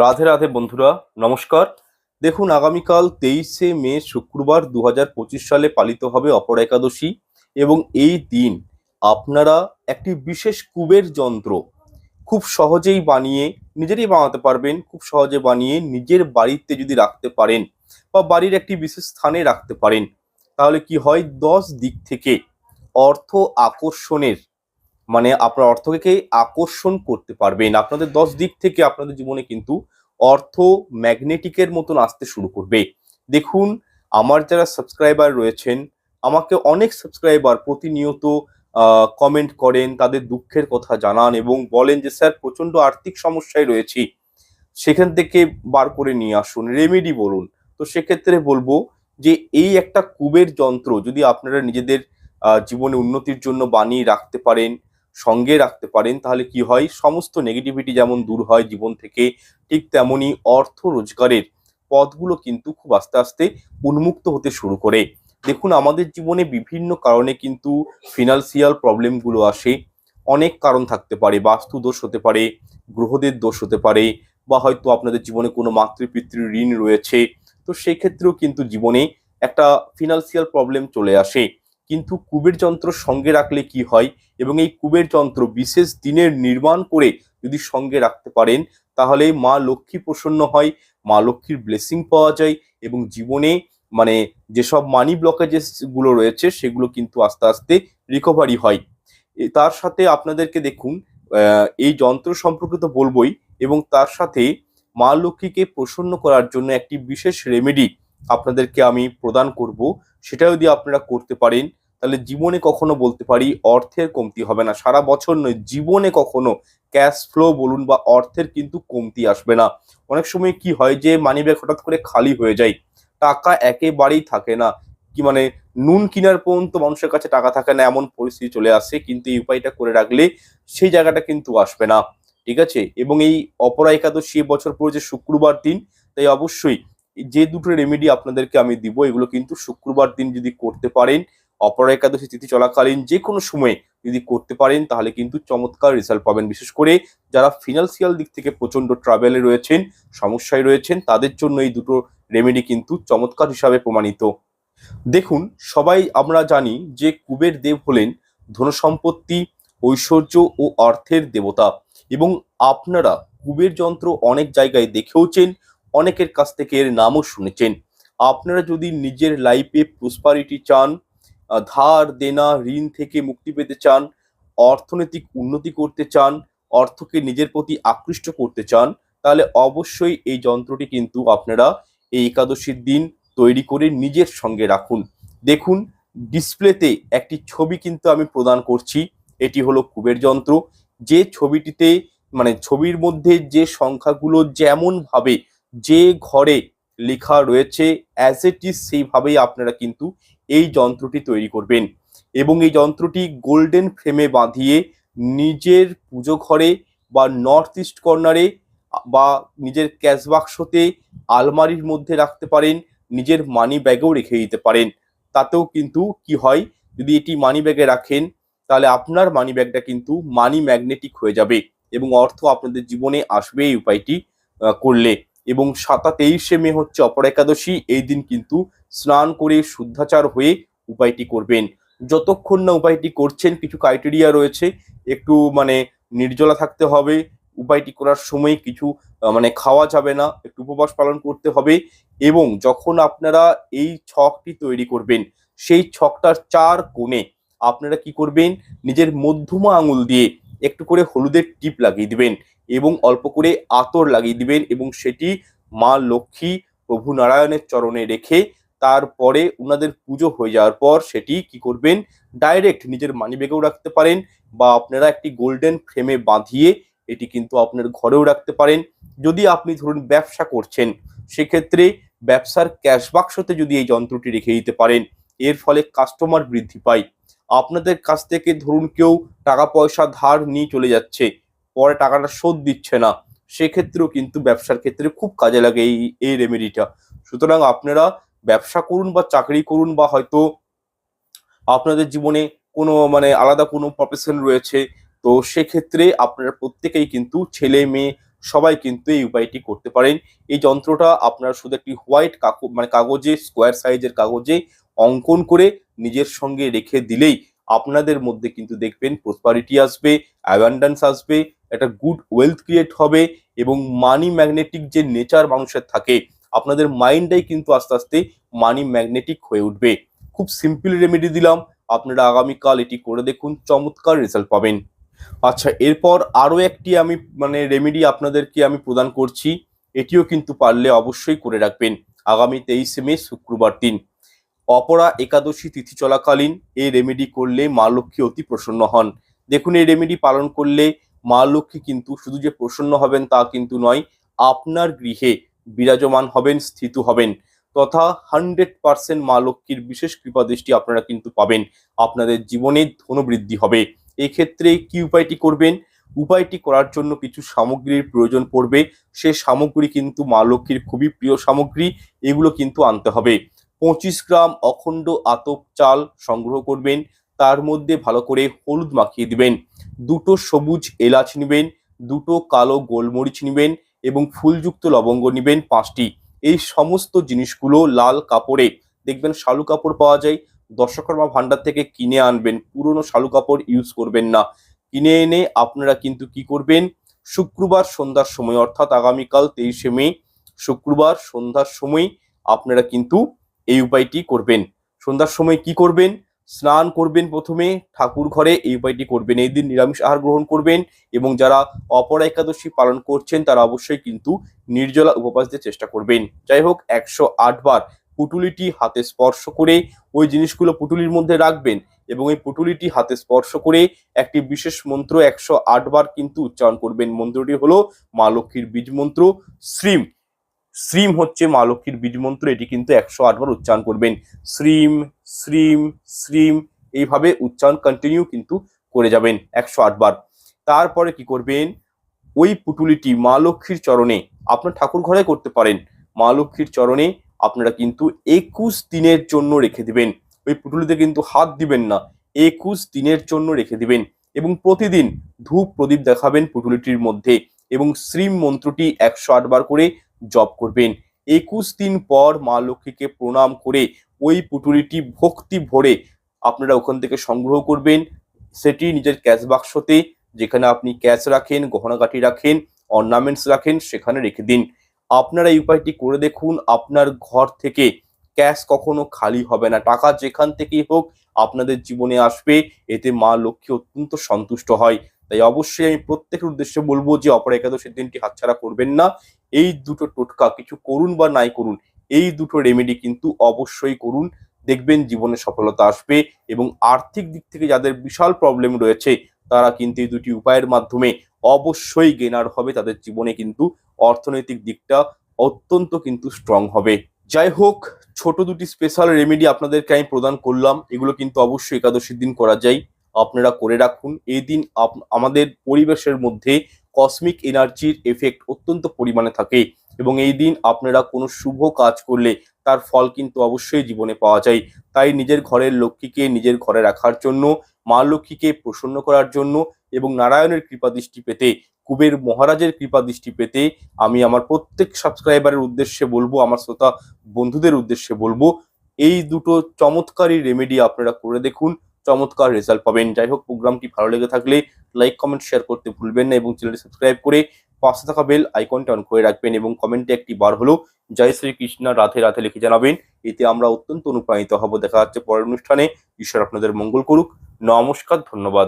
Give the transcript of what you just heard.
রাধে রাধে বন্ধুরা, নমস্কার। দেখুন, আগামীকাল তেইশে মে শুক্রবার দু হাজার পঁচিশ সালে পালিত হবে অপর একাদশী এবং এই দিন আপনারা একটি বিশেষ কুবের যন্ত্র খুব সহজেই বানিয়ে নিজেরই বানাতে পারবেন, খুব সহজে বানিয়ে নিজের বাড়িতে যদি রাখতে পারেন বা বাড়ির একটি বিশেষ স্থানে রাখতে পারেন, তাহলে কি হয়? দশ দিক থেকে অর্থ আকর্ষণের মানে আপনার অর্থকে আকর্ষণ করতে পারবেন। আপনাদের দশ দিক থেকে আপনাদের জীবনে কিন্তু অর্থ ম্যাগনেটিকের মতন আসতে শুরু করবে। দেখুন, আমার যারা সাবস্ক্রাইবার রয়েছেন, আমাকে অনেক সাবস্ক্রাইবার প্রতিনিয়ত কমেন্ট করেন, তাদের দুঃখের কথা জানান এবং বলেন যে, স্যার প্রচণ্ড আর্থিক সমস্যায় রয়েছি। সেখান থেকে বার করে নিয়ে আসুন রেমেডি বলুন। তো সেক্ষেত্রে বলব যে, এই একটা কুবের যন্ত্র যদি আপনারা নিজেদের জীবনে উন্নতির জন্য বানিয়ে রাখতে পারেন সঙ্গে রাখতে পারেন, তাহলে কি হয়? সমস্ত নেগেটিভিটি যেমন দূর হয় জীবন থেকে, ঠিক তেমনি অর্থ রোজগারের পথগুলো কিন্তু খুব আস্তে আস্তে উন্মুক্ত হতে শুরু করে। দেখুন, আমাদের জীবনে বিভিন্ন কারণে কিন্তু ফিনান্সিয়াল প্রবলেমগুলো আসে। অনেক কারণ থাকতে পারে, বাস্তু দোষ হতে পারে, গ্রহদের দোষ হতে পারে, বা হয়তো আপনাদের জীবনে কোনো মাতৃপিতৃ ঋণ রয়েছে। তো সেক্ষেত্রেও কিন্তু জীবনে একটা ফিনান্সিয়াল প্রবলেম চলে আসে। কিন্তু কুবের যন্ত্র সঙ্গে রাখলে কি হয়? এবং এই কুবের যন্ত্র বিশেষ দিনের নির্মাণ করে যদি সঙ্গে রাখতে পারেন, তাহলে মা লক্ষ্মী প্রসন্ন হয়, মা লক্ষ্মীর ব্লেসিং পাওয়া যায় এবং জীবনে মানে যেসব মানি ব্লকেজেসগুলো রয়েছে, সেগুলো কিন্তু আস্তে আস্তে রিকভারি হয়। তার সাথে আপনাদেরকে দেখুন এই যন্ত্র সম্পর্কে তো বলবোই এবং তার সাথে মা লক্ষ্মীকে প্রসন্ন করার জন্য একটি বিশেষ রেমেডি আপনাদেরকে আমি প্রদান করব সেটা যদি আপনারা করতে পারেন, তাহলে জীবনে কখনো বলতে পারি অর্থের কমতি হবে না। সারা বছর নয়, জীবনে কখনো ক্যাশ ফ্লো বলুন বা অর্থের কিন্তু কমতি আসবে না। অনেক সময় কি হয় যে মানি ব্যাগ হঠাৎ করে খালি হয়ে যায়, টাকা একেবারেই থাকে না। কি মানে নুন কেনার পর্যন্ত মানুষের কাছে টাকা থাকে না, এমন পরিস্থিতি চলে আসে, কিন্তু এই উপায়টা করে রাখলে সেই জায়গাটা কিন্তু আসবে না। ঠিক আছে? এবং এই অপরা একাদশী বছর পড়েছে শুক্রবার দিন, তাই অবশ্যই যে দুটো রেমেডি আপনাদেরকে আমি দিব, এগুলো কিন্তু শুক্রবার দিন যদি করতে পারেন অপরা একাদশী তিথি চলাকালীন যে কোনো সময়ে যদি করতে পারেন, তাহলে কিন্তু চমৎকার রেজাল্ট পাবেন। বিশেষ করে যারা ফিনান্সিয়াল দিক থেকে প্রচণ্ড ট্রাভেলে রয়েছেন, সমস্যায় রয়েছেন, তাদের জন্য এই দুটো রেমেডি কিন্তু চমৎকার হিসাবে প্রমাণিত। দেখুন, সবাই আমরা জানি যে কুবের দেব হলেন ধনসম্পত্তি, ঐশ্বর্য ও অর্থের দেবতা এবং আপনারা কুবের যন্ত্র অনেক জায়গায় দেখেওছেন অনেকের কাছ থেকে এর নামও শুনেছেন। আপনারা যদি নিজের লাইফে প্রসপারিটি চান ধার, দেনা, ঋণ থেকে মুক্তি পেতে চান, অর্থনৈতিক উন্নতি করতে চান, অর্থকে নিজের প্রতি আকৃষ্ট করতে চান, তাহলে অবশ্যই এই যন্ত্রটি কিন্তু আপনারা এই একাদশীর দিন তৈরি করে নিজের সঙ্গে রাখুন। দেখুন ডিসপ্লেতে একটি ছবি কিন্তু আমি প্রদান করছি। এটি হলো কুবের যন্ত্র। যে ছবিটিতে মানে ছবির মধ্যে যে সংখ্যাগুলো যেমন ভাবে যে ঘরে লেখা রয়েছে অ্যাজ ইট ইজ সেইভাবেই আপনারা কিন্তু এই যন্ত্রটি তৈরি করবেন। এবং এই যন্ত্রটি গোল্ডেন ফ্রেমে বাঁধিয়ে নিজের পুজো ঘরে বা নর্থ ইস্ট কর্নারে বা নিজের ক্যাশ বাক্সতে আলমারির মধ্যে রাখতে পারেন, নিজের মানি ব্যাগেও রেখে দিতে পারেন। তাতেও কিন্তু কি হয়, যদি এটি মানি ব্যাগে রাখেন, তাহলে আপনার মানি ব্যাগটা কিন্তু মানি ম্যাগনেটিক হয়ে যাবে এবং অর্থ আপনাদের জীবনে আসবে এই উপায়টি করলে। এবং সাতা তেইশে মে হচ্ছে অপর একাদশী। এই দিন কিন্তু স্নান করে শুদ্ধাচার হয়ে উপায়টি করবেন। যতক্ষণ না উপায়টি করছেন, কিছু ক্রাইটেরিয়া রয়েছে। একটু মানে নির্জলা থাকতে হবে। উপায়টি করার সময় কিছু মানে খাওয়া যাবে না। একটু উপবাস পালন করতে হবে এবং যখন আপনারা এই ছকটি তৈরি করবেন, সেই ছকটার চার কোণে আপনারা কি করবেন? নিজের মধ্যমা আঙুল দিয়ে একটু করে হলুদের টিপ লাগিয়ে দিবেন এবং অল্প করে আতর লাগিয়ে দিবেন এবং সেটি মা লক্ষ্মী প্রভু নারায়ণের চরণে রেখে তারপরে ওনাদের পুজো হয়ে যাওয়ার পর সেটি কি করবেন? ডাইরেক্ট নিজের মানিব্যাগেও রাখতে পারেন বা আপনারা একটি গোল্ডেন ফ্রেমে বাঁধিয়ে এটি কিন্তু আপনার ঘরেও রাখতে পারেন। যদি আপনি ধরুন ব্যবসা করছেন, সেক্ষেত্রে ব্যবসার ক্যাশ বাক্সতে যদি এই যন্ত্রটি রেখে দিতে পারেন, এর ফলে কাস্টমার বৃদ্ধি পায়। আপনাদের কাছ থেকে ধরুন কেউ টাকা পয়সা ধার নিয়ে চলে যাচ্ছে, পরে টাকাটা শোধ দিচ্ছে না, সেক্ষেত্রেও কিন্তু ব্যবসার ক্ষেত্রে খুব কাজে লাগে এই এই রেমেডিটা সুতরাং আপনারা ব্যবসা করুন বা চাকরি করুন বা হয়তো আপনাদের জীবনে কোনো মানে আলাদা কোনো প্রফেশন রয়েছে, তো সেক্ষেত্রে আপনারা প্রত্যেকেই কিন্তু ছেলে, মেয়ে সবাই কিন্তু এই উপায়টি করতে পারেন। এই যন্ত্রটা আপনারা শুধু একটি হোয়াইট কাগজ মানে কাগজে স্কোয়ার সাইজের কাগজে অঙ্কন করে নিজের সঙ্গে রেখে দিলেই আপনাদের মধ্যে কিন্তু দেখবেন প্রসপারিটি আসবে অ্যাবান্ডান্স আসবে, একটা গুড ওয়েলথ ক্রিয়েট হবে এবং মানি ম্যাগনেটিক যে নেচার মানুষের থাকে, আপনাদের মাইন্ডটাই কিন্তু আস্তে আস্তে মানি ম্যাগনেটিক হয়ে উঠবে। খুব সিম্পল রেমেডি দিলাম, আপনারা আগামীকাল এটি করে দেখুন, চমৎকার রেজাল্ট পাবেন। আচ্ছা এরপর আরও একটি আমি মানে রেমেডি আপনাদেরকে আমি প্রদান করছি, এটিও কিন্তু পারলে অবশ্যই করে রাখবেন, আগামী তেইশে মে, শুক্রবার দিন। অপরা একাদশী তিথি চলাকালীন এই রেমেডি করলে মা লক্ষ্মী অতি প্রসন্ন হন। দেখুন, এই রেমেডি পালন করলে মা লক্ষ্মী কিন্তু শুধু যে প্রসন্ন হবেন তা কিন্তু নয়, আপনার গৃহে বিরাজমান হবেন, স্থিত হবেন তথা হান্ড্রেড পার্সেন্ট মা লক্ষ্মীর বিশেষ কৃপা দৃষ্টি আপনারা কিন্তু পাবেন। আপনাদের জীবনে ধনবৃদ্ধি হবে। এক্ষেত্রে কি উপায়টি করবেন? উপায়টি করার জন্য কিছু সামগ্রীর প্রয়োজন পড়বে। সে সামগ্রী কিন্তু মা লক্ষ্মীর খুবই প্রিয় সামগ্রী, এগুলো কিন্তু আনতে হবে। পঁচিশ গ্রাম অখণ্ড আতপ চাল সংগ্রহ করবেন, তার মধ্যে ভালো করে হলুদ মাখিয়ে দিবেন, দুটো সবুজ এলাচ নেবেন, দুটো কালো গোলমরিচ নেবেন এবং ফুলযুক্ত লবঙ্গ নেবেন পাঁচটি। এই সমস্ত জিনিসগুলো লাল কাপড়ে, দেখবেন শালু কাপড় পাওয়া যায়, দর্শকর্মা ভান্ডার থেকে কিনে আনবেন, পুরনো শালু কাপড় ইউজ করবেন না। কিনে এনে আপনারা কিন্তু কি করবেন? শুক্রবার সন্ধ্যার সময়, অর্থাৎ আগামীকাল তেইশে মে, শুক্রবার সন্ধ্যার সময় আপনারা কিন্তু এই উপায়টি করবেন। সন্ধ্যার সময় কি করবেন? স্নান করবেন প্রথমে, ঠাকুর ঘরে এই উপায়টি করবেন। এই দিন নিরামিষ আহার গ্রহণ করবেন এবং যারা অপরা একাদশী পালন করছেন, তারা অবশ্যই কিন্তু নির্জলা উপবাস দিয়ে চেষ্টা করবেন। যাই হোক, একশো আট বার পুটুলিটি হাতে স্পর্শ করে ওই জিনিসগুলো পুটুলির মধ্যে রাখবেন এবং এই পুটুলিটি হাতে স্পর্শ করে একটি বিশেষ মন্ত্র একশো আট বার কিন্তু উচ্চারণ করবেন। মন্ত্রটি হলো মা লক্ষ্মীর বীজ মন্ত্র, শ্রীম। শ্রীম হচ্ছে মা লক্ষ্মীর বীজ মন্ত্র, এটি কিন্তু একশো আটবার উচ্চারণ করবেন। শ্রীম শ্রীম শ্রীম, এইভাবে উচ্চারণ কন্টিনিউ কিন্তু করে যাবেন একশো আটবার তারপরে কি করবেন? ওই পুটুলিটি মা লক্ষ্মীর চরণে আপনার ঠাকুর ঘরে করতে পারেন। মা লক্ষ্মীর চরণে আপনারা কিন্তু একুশ দিনের জন্য রেখে দিবেন। ওই পুটুলিতে কিন্তু হাত দিবেন না, একুশ দিনের জন্য রেখে দিবেন। এবং প্রতিদিন ধূপ প্রদীপ দেখাবেন পুটুলিটির মধ্যে। এবং শ্রীম মন্ত্রটি একশো বার করে জপ করবেন। একুশ দিন পর মা লক্ষ্মীকে প্রণাম করে ওই পুটুলিটি ভক্তি ভরে আপনারা ওখান থেকে সংগ্রহ করবেন। সেটি নিজের ক্যাশ বাক্সতে যেখানে আপনি ক্যাশ রাখেন, গহনাগাটি রাখেন, অর্নামেন্টস রাখেন, সেখানে রেখে দিন। আপনারা এই উপায়টি করে দেখুন, আপনার ঘর থেকে ক্যাশ কখনো খালি হবে না। টাকা যেখান থেকেই হোক আপনাদের জীবনে আসবে। এতে মা লক্ষ্মী অত্যন্ত সন্তুষ্ট হয়। তাই অবশ্যই আমি প্রত্যেকের উদ্দেশ্যে বলব যে অপর একাদশের দিনটি হাতছাড়া করবেন না। এই দুটো টোটকা কিছু করুন বা নাই করুন, এই দুটো রেমেডি কিন্তু অবশ্যই করুন। দেখবেন জীবনে সফলতা আসবে এবং আর্থিক দিক থেকে যাদের বিশাল প্রবলেম রয়েছে, তারা কিন্তু এই দুটি উপায়ের মাধ্যমে অবশ্যই গেনার হবে। তাদের জীবনে কিন্তু অর্থনৈতিক দিকটা অত্যন্ত কিন্তু স্ট্রং হবে। যাই হোক, ছোট দুটি স্পেশাল রেমেডি আপনাদেরকে আমি প্রদান করলাম। এগুলো কিন্তু অবশ্যই একাদশীর দিন করা যায়। আপনারা করে রাখুন। এই দিন আমাদের পরিবেশের মধ্যে কসমিক এনার্জির এফেক্ট অত্যন্ত পরিমাণে থাকে এবং এই দিন আপনারা কোনো শুভ কাজ করলে তার ফল কিন্তু অবশ্যই জীবনে পাওয়া যায়। তাই নিজের ঘরের লক্ষ্মীকে নিজের ঘরে রাখার জন্য, মা লক্ষ্মীকে প্রসন্ন করার জন্য এবং নারায়ণের কৃপা দৃষ্টি পেতে, কুবের মহারাজের কৃপা দৃষ্টি পেতে আমি আমার প্রত্যেক সাবস্ক্রাইবারের উদ্দেশ্যে বলব, আমার শ্রোতা বন্ধুদের উদ্দেশ্যে বলব, এই দুটো চমৎকারী রেমেডি আপনারা করে দেখুন। চমৎকার রেজাল্ট পাবেন। যাই হোক প্রোগ্রামটি ভালো লেগে থাকলে লাইক কমেন্ট শেয়ার করতে ভুলবেন না এবং চ্যানেলটি সাবস্ক্রাইব করে পাশে থাকা বেল আইকনটা অন করে রাখবেন এবং কমেন্টে একটি বার হলো জয় শ্রী কৃষ্ণ রাধে রাধে লিখে জানাবেন। এতে আমরা অত্যন্ত অনুপ্রাণিত হব। দেখা যাচ্ছে পরের অনুষ্ঠানে। ঈশ্বর আপনাদের মঙ্গল করুক। নমস্কার, ধন্যবাদ।